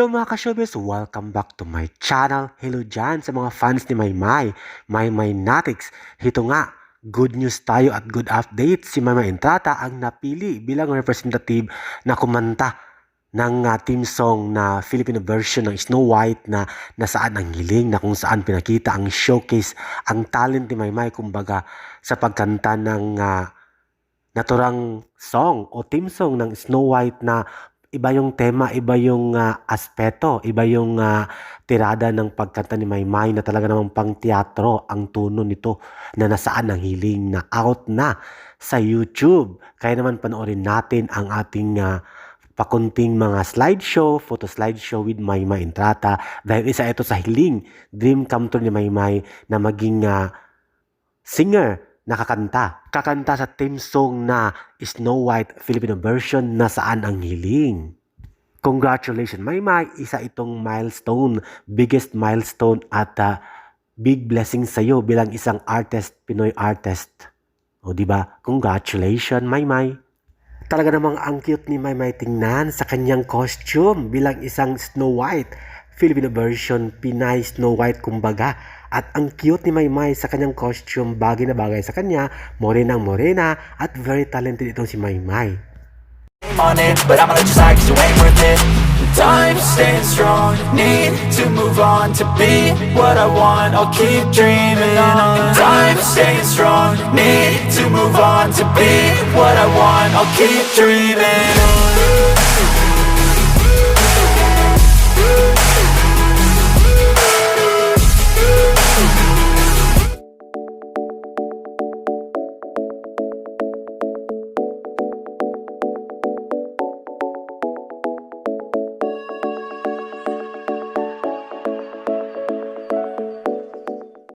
Hello mga ka-showbiz! Welcome back to my channel. Hello dyan sa mga fans ni Maymay, Maymay Natics. Ito nga, good news tayo at good update. Si Maymay Entrata ang napili bilang representative na kumanta ng uh, team song na Filipino version ng Snow White na nasaan ang hiling na kung saan pinakita ang showcase ang talent ni Maymay kumbaga sa pagkanta ng uh, naturang song o team song ng Snow White na iba yung tema, iba yung ah, aspeto, iba yung ah, tirada ng pagkanta ni Maymay na talaga namang pang teatro ang tono nito na nasaan ang hiling na out na sa YouTube. Kaya naman panoorin natin ang ating ah, pakunting mga slideshow, photo slideshow with Maymay Entrata dahil isa ito sa hiling, dream come true ni Maymay na maging ah, singer nakakanta. Kakanta sa theme song na Snow White Filipino version na saan ang hiling. Congratulations, Maymay! Isa itong milestone, biggest milestone at ah, big blessing sa iyo bilang isang artist, Pinoy artist. O di ba? Congratulations, Maymay! Talaga namang ang cute ni Maymay tingnan sa kanyang costume bilang isang Snow White. Filipino version, Pinay Snow White kumbaga. At ang cute ni Maymay sa kanyang costume, bagay na bagay sa kanya, morenang morena, at very talented itong si Maymay. Time staying strong, need to move on To be what I want, I'll keep dreaming on. Time staying strong, need to move on To be what I want, I'll keep dreaming on